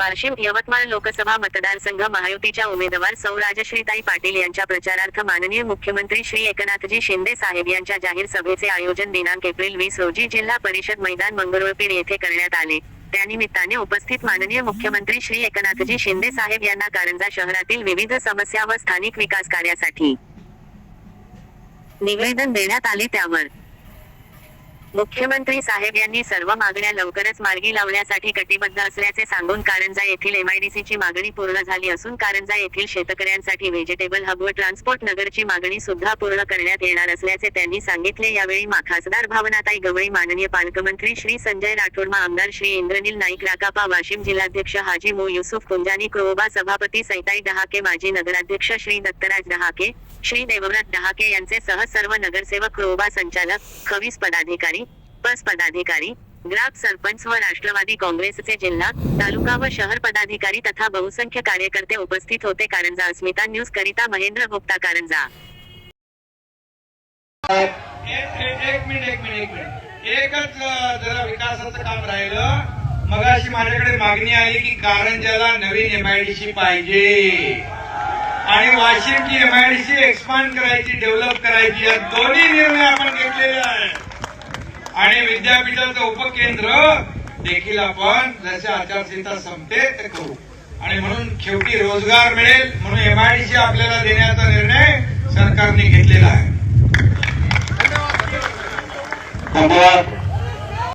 वाशिम यवतमाळ लोकसभा मतदारसंघ महायुतीच्या उमेदवार सौ राजश्रीताई पाटील यांच्या प्रचारार्थ माननीय मुख्यमंत्री श्री एकनाथजी शिंदे साहेब यांच्या जाहीर सभेचे आयोजन दिनांक एप्रिल वीस रोजी जिल्हा परिषद मैदान मंगरुळपीर येथे करण्यात आले. त्यानिमित्ताने उपस्थित माननीय मुख्यमंत्री श्री एकनाथजी शिंदे साहेब यांना कारंजा शहरातील विविध समस्या व स्थानिक विकास कार्यासाठी निवेदन देण्यात आले त्यावर. मुख्यमंत्री साहेब यांनी सर्व मागण्या लवकरच मार्गी लावण्यासाठी कटिबद्ध असल्याचे सांगून कारंजा येथील एमआयडीसीची मागणी पूर्ण झाली असून कारंजा येथील शेतकऱ्यांसाठी व्हेजिटेबल हब व ट्रान्सपोर्ट नगरची मागणी सुद्धा पूर्ण करण्यात येणार असल्याचे त्यांनी सांगितले. यावेळी मा खासदार भावनाताई गवळी माननीय पालकमंत्री श्री संजय राठोडमा आमदार श्री इंद्रनील नाईक राकापा वाशिम जिल्हाध्यक्ष हाजी मो युसुफ कुंजानी क्रोबा सभापती सैताई डहाके माजी नगराध्यक्ष श्री दत्तराज डहाके श्री देवव्रत डहाके यांचे सह सर्व नगरसेवक क्रोबा संचालक खवीस पदाधिकारी पस पदाधिकारी ग्राम सरपंच व राष्ट्रवादी काँग्रेसचे जिल्हा तालुका व शहर पदाधिकारी तथा बहुसंख्य कार्यकर्ते उपस्थित होते. कारंजा अस्मिता न्यूज करिता महेंद्र गुप्ता कारंजा. एक मिनिट एक मिनिट एक मिनिट एकच जरा विकासाचं काम राहिलं मगाशी माझ्याकडे मागणी आली की कारंजाला नवीन एमआयडीसी पाहिजे. आणि वाशिमची एमआयडीसी एक्सपांड करायची डेव्हलप करायची या दोन्ही निर्णय आपण घेतलेले आहेत. आणि विद्यापीठाचं उपकेंद्र देखील आपण जसे आचारसंहिता संपते ते करू. आणि म्हणून शेवटी रोजगार मिळेल म्हणून एमआयडीसी आपल्याला देण्याचा निर्णय सरकारने घेतलेला आहे. धन्यवाद.